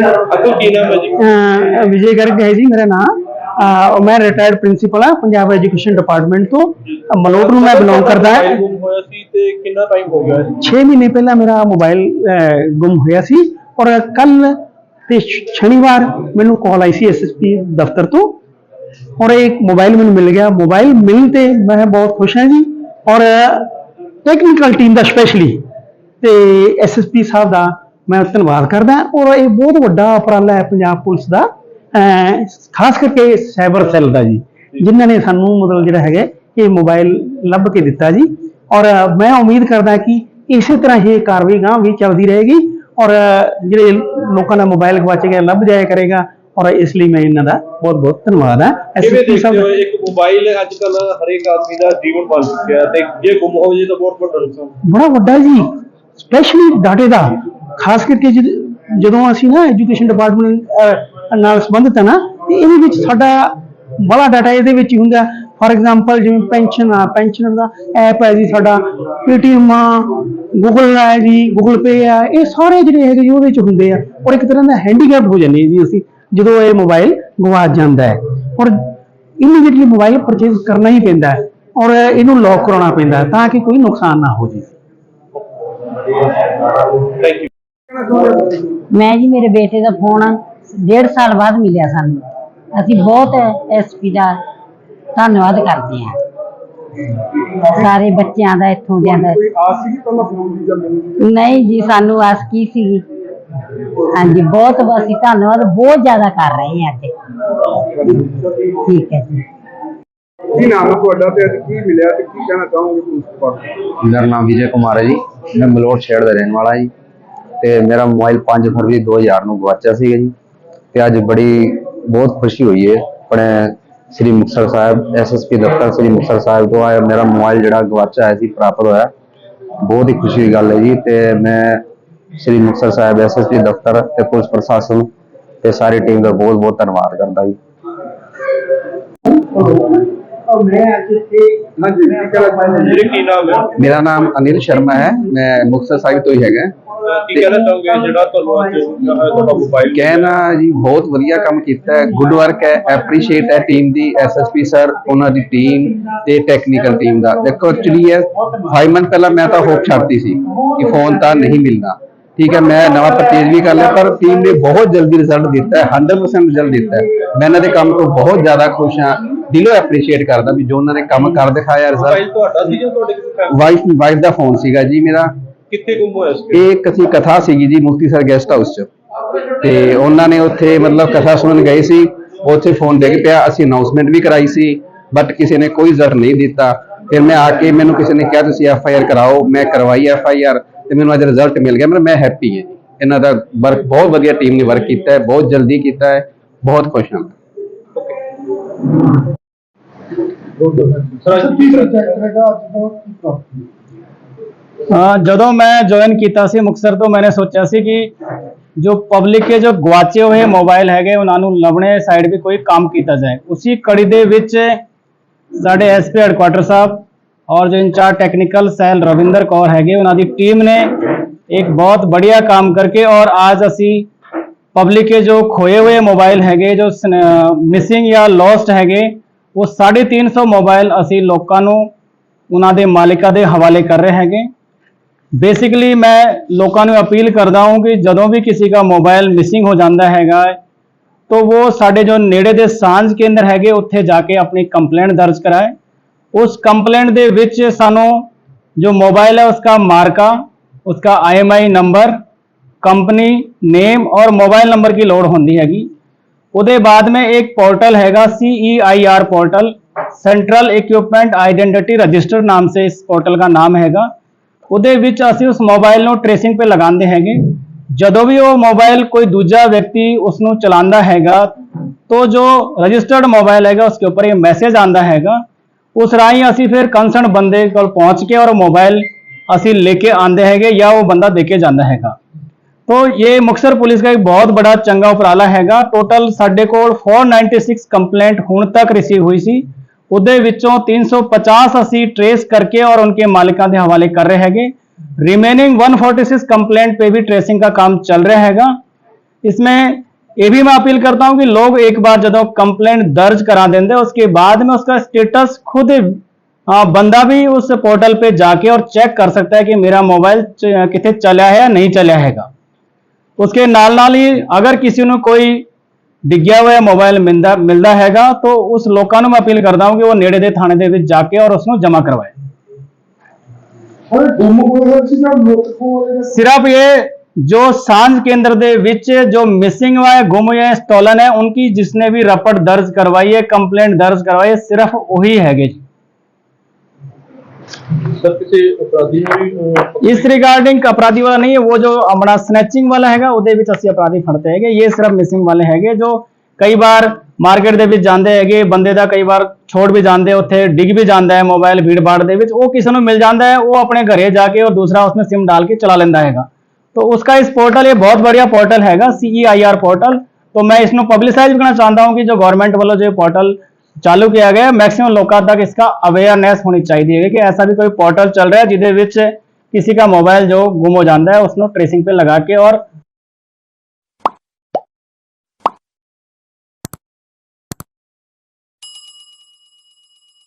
ਅਕਲ ਕੀ ਨਾਮ ਹੈ ਜੀ? ਅਹ ਵਿਜੇ ਗਰਗ ਹੈ ਜੀ ਮੇਰਾ ਨਾਮ। ਅਹ ਮੈਂ ਰਿਟਾਇਰਡ ਪ੍ਰਿੰਸੀਪਲ ਹਾਂ ਪੰਜਾਬ ਐਜੂਕੇਸ਼ਨ ਡਿਪਾਰਟਮੈਂਟ ਤੋਂ। ਅਹ ਮਲੋਟ ਨੂੰ ਮੈਂ ਬਿਲੋਂਗ ਕਰਦਾ ਹਾਂ। ਮੋਬਾਈਲ ਗੁੰਮ ਹੋਇਆ ਸੀ ਤੇ ਕਿੰਨਾ ਟਾਈਮ ਹੋ ਗਿਆ ਜੀ 6 ਮਹੀਨੇ ਪਹਿਲਾਂ ਮੇਰਾ ਮੋਬਾਈਲ ਅਹ, ਗੁੰਮ ਹੋਇਆ ਸੀ। ਔਰ ਕੱਲ ਤੇ ਸ਼- ਸ਼ਨੀਵਾਰ ਮੈਨੂੰ ਕਾਲ ਆਈ ਸੀ ਐਸਐਸਪੀ ਦਫ਼ਤਰ ਤੋਂ। ਔਰ ਇੱਕ ਮੋਬਾਈਲ ਮੈਨੂੰ ਮਿਲ ਗਿਆ। ਮੋਬਾਈਲ ਮਿਲਣ ਤੇ ਮੈਂ ਬਹੁਤ ਖੁਸ਼ ਹਾਂ ਜੀ। ਔਰ ਟੈਕਨੀਕਲ ਟੀਮ ਦਾ ਸਪੈਸ਼ਲੀ ਤੇ ਐਸਐਸਪੀ ਸਾਹਿਬ ਦਾ ਮੈਂ ਧੰਨਵਾਦ ਕਰਦਾ ਔਰ ਇਹ ਬਹੁਤ ਵੱਡਾ ਉਪਰਾਲਾ ਹੈ ਪੰਜਾਬ ਪੁਲਿਸ ਦਾ ਖਾਸ ਕਰਕੇ ਸਾਈਬਰ ਸੈੱਲ ਦਾ ਜੀ ਜਿਨ੍ਹਾਂ ਨੇ ਸਾਨੂੰ ਮਤਲਬ ਜਿਹੜਾ ਹੈਗਾ ਇਹ ਮੋਬਾਈਲ ਲੱਭ ਕੇ ਦਿੱਤਾ ਜੀ। ਔਰ ਮੈਂ ਉਮੀਦ ਕਰਦਾ ਕਿ ਇਸੇ ਤਰ੍ਹਾਂ ਇਹ ਕਾਰਵਾਈ ਗਾਂ ਵੀ ਚੱਲਦੀ ਰਹੇਗੀ ਔਰ ਜਿਹੜੇ ਲੋਕਾਂ ਦਾ ਮੋਬਾਈਲ ਗਵਾਚ ਗਿਆ ਲੱਭ ਜਾਇਆ ਕਰੇਗਾ ਔਰ ਇਸ ਲਈ ਮੈਂ ਇਹਨਾਂ ਦਾ ਬਹੁਤ ਬਹੁਤ ਧੰਨਵਾਦ ਹੈ। ਹੋ ਸਾਹਿਬ ਇੱਕ ਮੋਬਾਈਲ ਅੱਜ ਕੱਲ ਹਰੇਕ ਆਦਮੀ ਦਾ ਜੀਵਨ ਬਣ ਚੁੱਕਿਆ ਤੇ ਜੇ ਗੁੰਮ ਹੋ ਜੇ ਤਾਂ ਬਹੁਤ ਵੱਡਾ ਨੁਕਸਾਨ। ਬੜਾ ਵੱਡਾ ਜੀ ਸਪੈਸ਼ਲੀ ਡਾਟੇ ਦਾ। ਖਾਸ ਕਰਕੇ ਜਦ- ਜਦੋਂ ਅਸੀਂ ਨਾ ਐਜੂਕੇਸ਼ਨ ਡਿਪਾਰਟਮੈਂਟ ਨਾਲ ਸੰਬੰਧਿਤ ਹੈ ਨਾ, ਤੇ ਇਹਦੇ ਵਿੱਚ ਸਾਡਾ ਬੜਾ ਡਾਟਾ ਇਹਦੇ ਵਿੱਚ ਹੀ ਹੁੰਦਾ। ਫਾਰ ਐਗਜ਼ਾਮਪਲ ਜਿਵੇਂ ਪੈਨਸ਼ਨ ਆ, ਪੈਨਸ਼ਨ ਦਾ ਐਪ ਹੈ ਜੀ ਸਾਡਾ ਪੇਟੀਐਮ ਆ ਗੂਗਲ ਹੈ ਜੀ ਗੂਗਲ ਪੇ ਆ, ਇਹ ਸਾਰੇ ਜਿਹੜੇ ਹੈਗੇ ਜੀ ਉਹਦੇ ਵਿੱਚ ਹੁੰਦੇ ਆ। ਔਰ ਇੱਕ ਤਰ੍ਹਾਂ ਦਾ ਹੈਂਡੀਕੈਪ ਹੋ ਜਾਂਦੇ ਜੀ ਅਸੀਂ, ਜਦੋਂ ਇਹ ਮੋਬਾਈਲ ਗਵਾਚ ਜਾਂਦਾ ਹੈ। ਔਰ ਇਮੀਡੀਏਟਲੀ ਮੋਬਾਈਲ ਪਰਚੇਜ਼ ਕਰਨਾ ਹੀ ਪੈਂਦਾ ਹੈ ਔਰ ਇਹਨੂੰ ਲੌਕ ਕਰਾਉਣਾ ਪੈਂਦਾ ਹੈ ਤਾਂ ਕਿ ਕੋਈ ਨੁਕਸਾਨ ਨਾ ਹੋ ਜੇ ਥੈਂਕ ਯੂ ਮੈਂ ਜੀ ਮੇਰੇ ਬੇਟੇ ਦਾ ਫੋਨ ਡੇਢ ਸਾਲ ਬਾਅਦ ਮਿਲਿਆ ਸਾਨੂੰ। ਅਸੀਂ ਬਹੁਤ ਐਸਪੀ ਦਾ ਧੰਨਵਾਦ ਕਰਦੇ ਹਾਂ। ਸਾਰੇ ਬੱਚਿਆਂ ਦਾ ਇੱਥੋਂ ਦਿਆਂ ਦਾ। ਕੋਈ ਆਸ ਸੀ ਕਿ ਪਹਿਲਾਂ ਫੋਨ ਦੀ ਜਾਂ ਮਿਲਣੀ ਨਹੀਂ ਜੀ ਸਾਨੂੰ ਆਸ ਕੀ ਸੀਗੀ? ਹਾਂਜੀ ਬਹੁਤ ਅਸੀਂ ਧੰਨਵਾਦ ਬਹੁਤ ਜ਼ਿਆਦਾ ਕਰ ਰਹੇ ਹਾਂ ਅੱਜ। ਠੀਕ ਹੈ ਜੀ। ਕੀ ਨਾਮ ਹੈ ਤੁਹਾਡਾ ਤੇ ਅੱਜ ਕੀ ਮਿਲਿਆ ਤੇ ਕੀ ਕਹਿਣਾ ਚਾਹੋਗੇ ਪੁਲਿਸ ਮੇਰਾ ਨਾਮ ਵਿਜੇ ਕੁਮਾਰ ਹੈ ਜੀ। ਮੈਂ ਮਲੋਟ ਸ਼ਹਿਰ ਦਾ ਰਹਿਣ ਵਾਲਾ ਜੀ। ਤੇ ਮੇਰਾ ਮੋਬਾਈਲ 5 ਫਰਵਰੀ 2000 ਨੂੰ ਗਵਾਚਿਆ ਸੀਗਾ ਜੀ। ਤੇ ਅੱਜ ਬੜੀ, ਬਹੁਤ ਖੁਸ਼ੀ ਹੋਈ ਹੈ ਆਪਣੇ ਸ੍ਰੀ ਮੁਕਤਸਰ ਸਾਹਿਬ ਐਸਐਸਪੀ ਦਫ਼ਤਰ ਸ੍ਰੀ ਮੁਕਤਸਰ ਸਾਹਿਬ ਤੋਂ ਆਇਆ, ਮੇਰਾ ਮੋਬਾਈਲ ਜਿਹੜਾ ਗਵਾਚਿਆ ਹੋਇਆ ਸੀ, ਪ੍ਰਾਪਤ ਹੋਇਆ। ਬਹੁਤ ਹੀ ਖੁਸ਼ੀ ਦੀ ਗੱਲ ਹੈ ਜੀ ਤੇ ਮੈਂ ਸ੍ਰੀ ਮੁਕਤਸਰ ਸਾਹਿਬ ਐਸਐਸਪੀ ਦਫ਼ਤਰ ਤੇ ਪੁਲਿਸ ਪ੍ਰਸ਼ਾਸਨ ਤੇ ਸਾਰੀ ਟੀਮ ਦਾ ਬਹੁਤ ਬਹੁਤ ਧੰਨਵਾਦ ਕਰਦਾ ਜੀ। ਹਾਂਜੀ ਕੀ ਨਾਮ ਹੈ? ਮੇਰਾ ਨਾਮ ਅਨਿਲ ਸ਼ਰਮਾ ਹੈ। ਮੈਂ ਮੁਕਤਸਰ ਸਾਹਿਬ ਤੋਂ ਹੀ ਹੈਗਾ। ਕੀ ਕਹਿਣਾ ਚਾਹੋਗੇ ਜਿਹੜਾ ਤੁਹਾਨੂੰ ਅੱਜ ਤੁਹਾਡਾ ਮੋਬਾਈਲ ਕਹਿਣਾ ਜੀ ਬਹੁਤ ਵਧੀਆ ਕੰਮ ਕੀਤਾ ਹੈ। ਗੁੱਡ ਵਰਕ ਹੈ। ਐਪਰੀਸ਼ੀਏਟ ਹੈ ਟੀਮ ਦੀ। ਐਸਐਸਪੀ ਸਰ ਉਹਨਾਂ ਦੀ ਟੀਮ ਤੇ ਟੈਕਨੀਕਲ ਟੀਮ ਦਾ। ਦੇਖੋ ਐਕਚੁਅਲੀ ਹੈ 5 ਮੰਥ ਪਹਿਲਾਂ ਮੈਂ ਤਾਂ ਹੋਪ ਛੱਡਤੀ ਸੀ ਕਿ ਫੋਨ ਤਾਂ ਨਹੀਂ ਮਿਲਣਾ। ਠੀਕ ਹੈ ਮੈਂ ਨਵਾਂ ਪਰਚੇਜ ਵੀ ਕਰ ਲਿਆ ਪਰ ਟੀਮ ਨੇ ਬਹੁਤ ਜਲਦੀ ਰਿਜ਼ਲਟ ਦਿੱਤਾ ਹੈ। 100% ਰਿਜ਼ਲਟ ਦਿੱਤਾ ਹੈ। ਮੈਂ ਇਹਨਾਂ ਦੇ ਕੰਮ ਤੋਂ ਬਹੁਤ ਜ਼ਿਆਦਾ ਖੁਸ਼ ਹਾਂ। ਦਿਲੋਂ ਐਪਰੀਸ਼ੀਏਟ ਕਰਦਾ ਵੀ ਜੋ ਉਹਨਾਂ ਨੇ ਕੰਮ ਕਰ ਦਿਖਾਇਆ ਮੋਬਾਈਲ ਰਿਜ਼ਲਟ ਤੁਹਾਡਾ ਸੀ ਜਾਂ ਤੁਹਾਡੇ ਕਿਸੇ ਫੈਮਿਲੀ ਵਾਈਫ ਵਾਈਫ ਦਾ ਫੋਨ ਸੀਗਾ ਜੀ ਮੇਰਾ। ਕਿੱਥੇ ਗੁੰਮ ਹੋਇਆ ਸੀ? ਇਹ ਕਥੀ ਕਥਾ ਸੀਗੀ ਜੀ ਮੁਕਤੀ ਸਰ ਗੈਸਟ ਹਾਊਸ 'ਚ। ਤੇ ਉਹਨਾਂ ਨੇ ਉੱਥੇ ਮਤਲਬ ਕਥਾ ਸੁਣਨ ਗਏ ਸੀ। ਉੱਥੇ ਫੋਨ ਡਿੱਗ ਪਿਆ ਅਸੀਂ ਅਨਾਉਂਸਮੈਂਟ ਵੀ ਕਰਾਈ ਸੀ ਬਟ ਕਿਸੇ ਨੇ ਕੋਈ ਜ਼ਰ ਨਹੀਂ ਦਿੱਤਾ। ਫਿਰ ਮੈਂ ਆ ਕੇ ਮੈਨੂੰ ਕਿਸੇ ਨੇ ਕਿਹਾ ਤੁਸੀਂ ਐਫ ਆਈ ਆਰ ਕਰਾਓ ਮੈਂ ਕਰਵਾਈ ਐਫ ਆਈ ਆਰ ਤੇ ਮੈਨੂੰ ਅੱਜ ਰਿਜ਼ਲਟ ਮਿਲ ਗਿਆ ਮਤਲਬ ਮੈਂ ਹੈਪੀ ਹਾਂ ਜੀ। ਇਹਨਾਂ ਦਾ ਵਰਕ ਬਹੁਤ ਵਧੀਆ ਟੀਮ ਨੇ ਵਰਕ ਕੀਤਾ ਹੈ ਬਹੁਤ ਜਲਦੀ ਕੀਤਾ ਹੈ ਬਹੁਤ ਖੁਸ਼ ਹਾਂ हाँ जदों मैं ज्वाइन किया मुक्तसर तो मैंने सोचा सी कि ਜੋ ਪਬਲਿਕ ਕੇ ਜੋ ਗਵਾਚੇ ਹੋਏ ਮੋਬਾਈਲ ਹੈਗੇ, ਉਹਨਾਂ ਨੂੰ ਲਵਣੇ ਸਾਈਡ ਵੀ ਕੋਈ ਕੰਮ ਕੀਤਾ ਜਾਏ। ਉਸੇ ਕੜੀ ਦੇ ਵਿੱਚ ਸਾਡੇ ਐਸਪੀ ਹੈਡਕੁਆਟਰ ਸਾਹਿਬ ਔਰ ਜੋ incharge technical cell Ravinder Kaur ਹੈਗੇ, ਉਹਨਾਂ ਦੀ ਟੀਮ ਨੇ ਇੱਕ ਬਹੁਤ ਵਧੀਆ ਕੰਮ ਕਰਕੇ ਔਰ ਅੱਜ ਅਸੀਂ ਪਬਲਿਕ ਕੇ ਜੋ ਖੋਏ ਹੋਏ ਮੋਬਾਈਲ ਹੈਗੇ, ਜੋ ਮਿਸਿੰਗ ਜਾਂ ਲੋਸਟ ਹੈਗੇ, ਉਹ 350 ਮੋਬਾਈਲ ਅਸੀਂ ਲੋਕਾਂ ਨੂੰ ਉਹਨਾਂ ਦੇ ਮਾਲਕਾਂ ਦੇ ਹਵਾਲੇ ਕਰ ਰਹੇ ਹੈਗੇ। ਬੇਸਿਕਲੀ ਮੈਂ ਲੋਕਾਂ ਨੂੰ ਅਪੀਲ ਕਰਦਾ ਹਾਂ ਕਿ ਜਦੋਂ ਵੀ ਕਿਸੇ ਦਾ ਮੋਬਾਈਲ ਮਿਸਿੰਗ ਹੋ ਜਾਂਦਾ ਹੈਗਾ, ਤਾਂ ਉਹ ਸਾਡੇ ਜੋ ਨੇੜੇ ਦੇ ਸਾਂਝ ਕੇਂਦਰ ਹੈਗੇ, ਉੱਥੇ ਜਾ ਕੇ ਆਪਣੀ ਕੰਪਲੇਂਟ ਦਰਜ ਕਰਾਏ। ਉਸ ਕੰਪਲੇਂਟ ਦੇ ਵਿੱਚ ਸਾਨੂੰ ਜੋ ਮੋਬਾਈਲ ਹੈ ਉਸका ਮਾਰਕਾ ਉਸका ਆਈਐਮਆਈ ਨੰਬਰ कंपनी नेम और मोबाइल नंबर की लोड ਹੁੰਦੀ ਹੈਗੀ ਉਹਦੇ ਬਾਅਦ में एक पोर्टल हैगा CEIR portal central equipment identity register नाम से इस पोर्टल का नाम हैगा ਉਹਦੇ ਵਿੱਚ ਅਸੀਂ ਉਸ ਮੋਬਾਈਲ ਨੂੰ ਟ੍ਰੇਸਿੰਗ 'ਤੇ ਲਗਾਉਂਦੇ ਹੈਗੇ ਜਦੋਂ ਵੀ ਉਹ ਮੋਬਾਈਲ ਕੋਈ ਦੂਜਾ ਵਿਅਕਤੀ ਉਸ ਨੂੰ ਚਲਾਉਂਦਾ ਹੈਗਾ तो जो रजिस्टर्ड मोबाइल हैगा उसके ऊपर ये मैसेज ਆਂਦਾ ਹੈਗਾ ਉਸ ਰਾਹੀਂ ਅਸੀਂ ਫਿਰ ਕੰਸਰਨ ਬੰਦੇ ਕੋਲ ਪਹੁੰਚ ਕੇ ਔਰ ਮੋਬਾਈਲ ਅਸੀਂ ਲੈ ਕੇ ਆਂਦੇ ਹੈਗੇ ਜਾਂ ਉਹ ਬੰਦਾ ਦੇ ਕੇ ਜਾਂਦਾ ਹੈਗਾ तो ये ਮੁਕਤਸਰ ਪੁਲਿਸ ਦਾ ਇੱਕ ਬਹੁਤ ਬੜਾ ਚੰਗਾ ਉਪਰਾਲਾ ਹੈਗਾ ਟੋਟਲ ਸਾਡੇ ਕੋਲ 496 ਕੰਪਲੇਂਟ ਹੁਣ ਤੱਕ ਰਿਸੀਵ ਹੋਈ ਸੀ ਉਹਦੇ ਵਿੱਚੋਂ 350 ਅਸੀਂ ਟਰੇਸ ਕਰਕੇ ਔਰ ਉਨਕੇ ਮਾਲਿਕਾਂ ਦੇ ਹਵਾਲੇ ਕਰ ਰਹੇ ਹੈਗੇ ਰਿਮੇਨਿੰਗ 146 ਕੰਪਲੇਂਟ पे भी ट्रेसिंग का काम चल रहा हैगा इसमें ये भी मैं अपील करता हूं कि लोग एक बार जो कंप्लेंट दर्ज करा देंगे उसके बाद में उसका स्टेटस खुद हाँ, बंदा भी उस पोर्टल पे जाके और चेक कर सकता है कि मेरा मोबाइल च- कितने चला है या नहीं चला हैगा उसके नाल नाल ही अगर ਕਿਸੇ ਨੂੰ ਕੋਈ ਡਿੱਗਿਆ ਹੋਇਆ ਮੋਬਾਈਲ ਮਿਲਦਾ ਮਿਲਦਾ ਹੈਗਾ ਤਾਂ ਉਸ ਲੋਕਾਂ ਨੂੰ ਮੈਂ ਅਪੀਲ ਕਰਦਾ ਹਾਂ ਕਿ ਉਹ ਨੇੜੇ ਦੇ ਥਾਣੇ ਦੇ ਵਿੱਚ ਜਾ ਕੇ ਔਰ ਉਸ ਨੂੰ ਜਮ੍ਹਾਂ ਕਰਵਾਏ ਸਰ ਗੁੰਮ ਹੋਏ ਸੀ ਜਾਂ ਲੁੱਟ ਹੋਏ सिर्फ ये जो सांझ केंद्र ਦੇ ਵਿੱਚ ਜੋ ਮਿਸਿੰਗ हुआ है गुम हुए हैं स्टोलन है उनकी जिसने भी रपट दर्ज करवाई है कंप्लेंट दर्ज करवाई है सिर्फ किसी इस रिगार्डिंग अपराधी वाला नहीं है, वो जो हमारा स्नैचिंग वाला है ਉਹਦੇ ਵਿੱਚ ਅਸੀਂ ਅਪਰਾਧੀ ਫੜਦੇ ਹੈਗੇ ਇਹ ਸਿਰਫ ਮਿਸਿੰਗ ਵਾਲੇ ਹੈਗੇ ਜੋ ਕਈ ਵਾਰ ਮਾਰਕੀਟ जाते हैं बंदे का कई बार छोड़ भी जाते उ डिग भी जाता है मोबाइल भीड़ भाड़ किसी ਦੇ ਵਿੱਚ ਉਹ ਕਿਸੇ ਨੂੰ ਮਿਲ ਜਾਂਦਾ ਹੈ ਉਹ ਆਪਣੇ ਘਰੇ डाल के चला लेता है तो उसका इस पोर्टल ये बहुत बढ़िया पोर्टल है सीई आई आर पोर्टल तो मैं इसको पब्लिसाइज करना चाहता हूँ कि जो गवर्नमेंट वालों जो पोर्टल चालू किया गया मैक्सिमम लोगों तक इसका अवेयरनेस होनी चाहिए है कि ऐसा भी कोई पोर्टल चल रहा है जिदे विच किसी का मोबाइल जो गुम हो जाता है उसको ट्रेसिंग पे लगा के और